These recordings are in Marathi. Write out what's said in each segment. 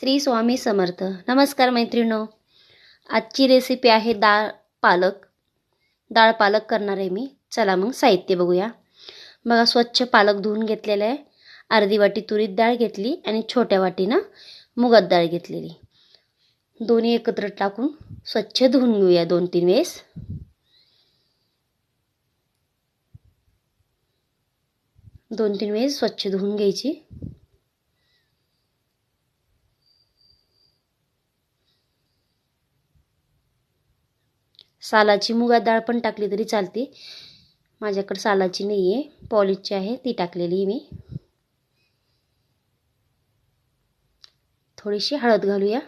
श्री स्वामी समर्थ. नमस्कार मैत्रिणो. आजची रेसिपी आहे डाळ पालक. डाळ पालक करणार आहे मी. चला मग साहित्य बघूया. बघा स्वच्छ पालक धुवून घेतलेलं आहे. अर्धी वाटी तुरीत डाळ घेतली आणि छोट्या वाटीनं मुगात डाळ घेतलेली. दोन्ही एकत्र टाकून स्वच्छ धुवून घेऊया दोन तीन वेळेस. दोन तीन वेळेस स्वच्छ धुवून घ्यायची. सालाची मुगा डाळ पण टाकली तरी चालते. माझ्याकडे सालाची नाही आहे पॉलिशची आहे ती टाकलेली मी. थोडीशी हळद घालूया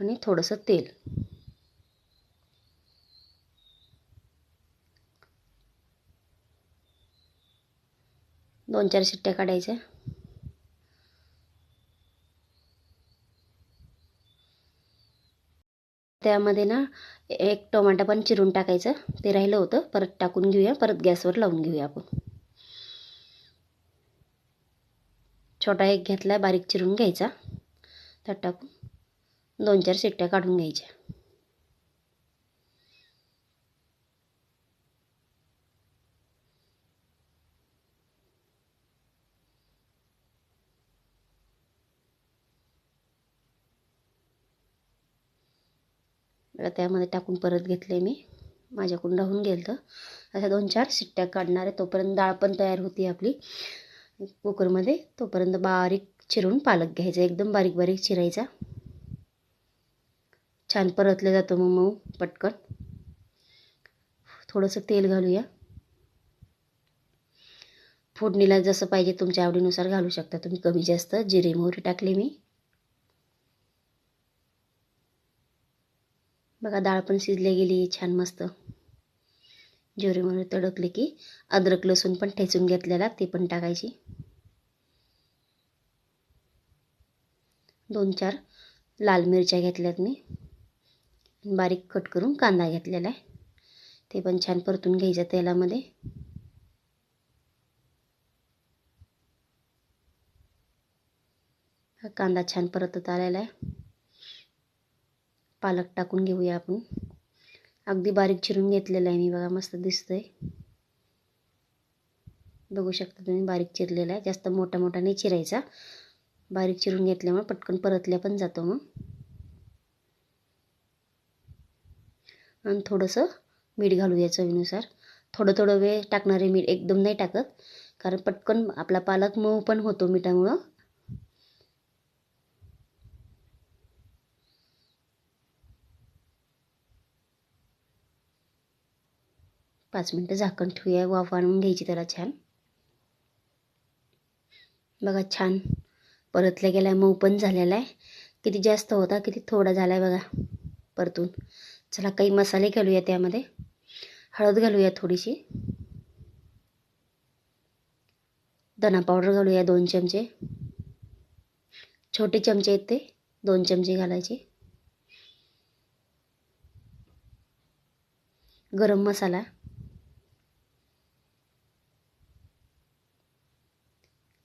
आणि थोडंसं तेल. दोन चार शिट्ट्या काढायच्या. त्यामध्ये ना एक टोमॅटो पण चिरून टाकायचं. ते राहिलं होतं. परत टाकून घेऊया. परत गॅसवर लावून घेऊया आपण. छोटा एक घेतला. बारीक चिरून घ्यायचा. त्यात टाकून दोन चार शिट्ट्या काढून घ्यायच्या. त्यामध्ये टाकून परत घेतले मी. माझ्याकडून राहून गेलं तर अशा दोन चार शिट्ट्या काढणार आहे. तोपर्यंत डाळ पण तयार होती आपली. कुकरमध्ये तोपर्यंत बारीक चिरून पालक घ्यायचा. एकदम बारीक बारीक चिरायचा. छान परतलं जातं मग मऊ पटकन. थोडंसं तेल घालूया. फोडणीला जसं पाहिजे तुमच्या आवडीनुसार घालू शकता. तुम्ही कमी जास्त जिरे मोहरी टाकली मी. बघा डाळ पण शिजली गेली छान मस्त. जिरे तडकले की अद्रक लसूण पण ठेचून घेतलेला ते पण टाकायची. दोन चार लाल मिरच्या घेतल्यात मी. बारीक कट करून कांदा घेतलेला आहे. ते पण छान परतून घ्यायचं तेलामध्ये. कांदा छान परतत आलेला आहे. पालक टाकून घेऊया आपण. अगदी बारीक चिरून घेतलेलं आहे मी बघा मस्त दिसतंय. बघू शकता तुम्ही बारीक चिरलेला आहे. जास्त मोठा मोठा नाही चिरायचा. बारीक चिरून घेतल्यामुळे पटकन परतल्या पण जातो मग. आणि थोडंसं मीठ घालूया चवीनुसार. थोडं थोडं वेळ टाकणारे मीठ एकदम नाही टाकत कारण पटकन आपला पालक मऊ पण होतो मिठामुळं. पाच मिनटं झाकण ठेवूया वाफ आणून घ्यायची त्याला छान. बघा छान परतल्या गेला मऊ पण झालेला आहे. किती जास्त होता किती थोडा झाला आहे बघा परतून. चला काही मसाले घालूया त्यामध्ये. हळद घालूया थोडीशी. धना पावडर घालूया दोन चमचे. छोटे चमचे आहेत ते दोन चमचे घालायचे. गरम मसाला.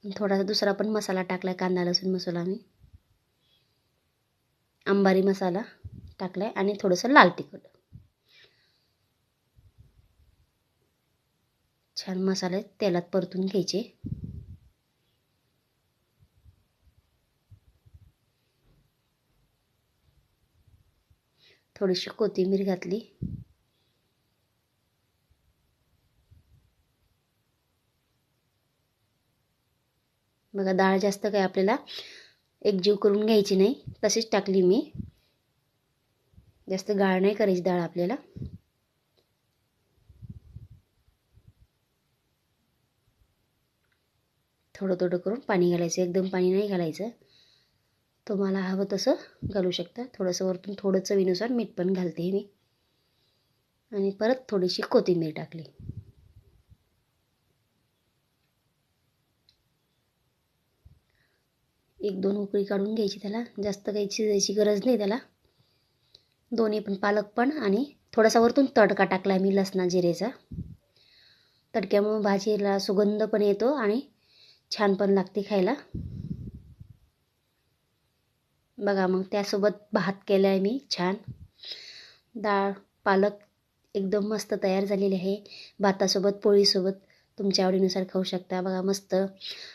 थोडासा दुसरा पण मसाला टाकला आहे कांदा लसूण मसाला मी अंबारी मसाला टाकला आहे आणि थोडंसं लाल तिखट. छान मसाले तेलात परतून घ्यायचे. थोडीशी कोथिंबीर घातली. बघा डाळ जास्त काय आपल्याला एकजीव करून घ्यायची नाही तशीच टाकली मी. जास्त गाळ नाही करायची डाळ आपल्याला. थोडं थोडं करून पाणी घालायचं एकदम पाणी नाही घालायचं. तुम्हाला हवं तसं घालू शकता. थोडंसं वरतून थोडं चवीनुसार मीठ पण घालते मी. आणि परत थोडीशी कोथिंबीर टाकली. एक दोन उकळी काढून घ्यायची त्याला. जास्त काही शिजायची गरज नाही त्याला. दोन्ही पण पालक पण आणि थोडासा वरतून तडका टाकला मी लसणा जिरेचा. तडक्यामुळं भाजीला सुगंध पण येतो आणि छान पण लागते खायला. बघा मग त्यासोबत भात केला आहे मी छान. डाळ पालक एकदम मस्त तयार झालेली आहे. भातासोबत पोळीसोबत. तुमच्या आवडीनुसार खाऊ शकता. बघा मस्त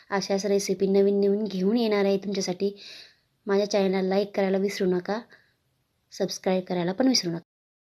अशाच रेसिपी नवीन नवीन घेऊन येणार आहे तुमच्यासाठी. माझ्या चॅनलला लाईक करायला विसरू नका. सबस्क्राईब करायला पण विसरू नका.